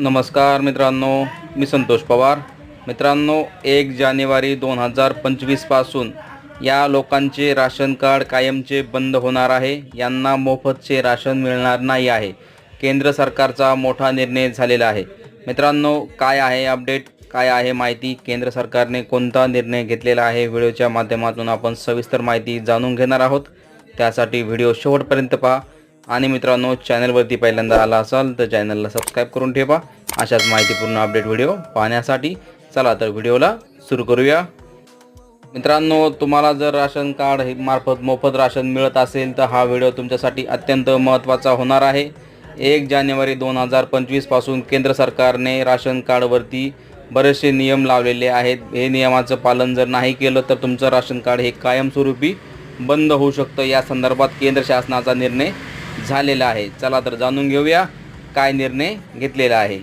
नमस्कार मित्रांनो मी संतोष पवार. मित्रांनो एक जानेवारी दोन हजार पंचवीसपासून या लोकांचे राशन कार्ड कायमचे बंद होणार आहे. यांना मोफतचे राशन मिळणार नाही आहे. केंद्र सरकारचा मोठा निर्णय झालेला आहे. मित्रांनो काय आहे अपडेट? काय आहे माहिती? केंद्र सरकारने कोणता निर्णय घेतलेला आहे? व्हिडिओच्या माध्यमातून आपण सविस्तर माहिती जाणून घेणार आहोत. त्यासाठी व्हिडिओ शेवटपर्यंत पहा. आणि मित्रांनो चॅनलवरती पहिल्यांदा आला असाल तर चॅनलला सबस्क्राईब करून ठेवा. अशाच माहितीपूर्ण अपडेट व्हिडिओ पाहण्यासाठी चला तर व्हिडिओला सुरू करूया. मित्रांनो तुम्हाला जर राशन कार्ड हे मार्फत मोफत राशन मिळत असेल तर हा व्हिडिओ तुमच्यासाठी अत्यंत महत्त्वाचा होणार आहे. एक जानेवारी दोन हजार पंचवीसपासून केंद्र सरकारने राशन कार्डवरती बरेचसे नियम लावलेले आहेत. हे नियमाचं पालन जर नाही केलं तर तुमचं राशन कार्ड हे कायमस्वरूपी बंद होऊ शकतं. या संदर्भात केंद्र शासनाचा निर्णय झालेला आहे. चला तर जाणून घेऊया काय निर्णय घेतलेला आहे.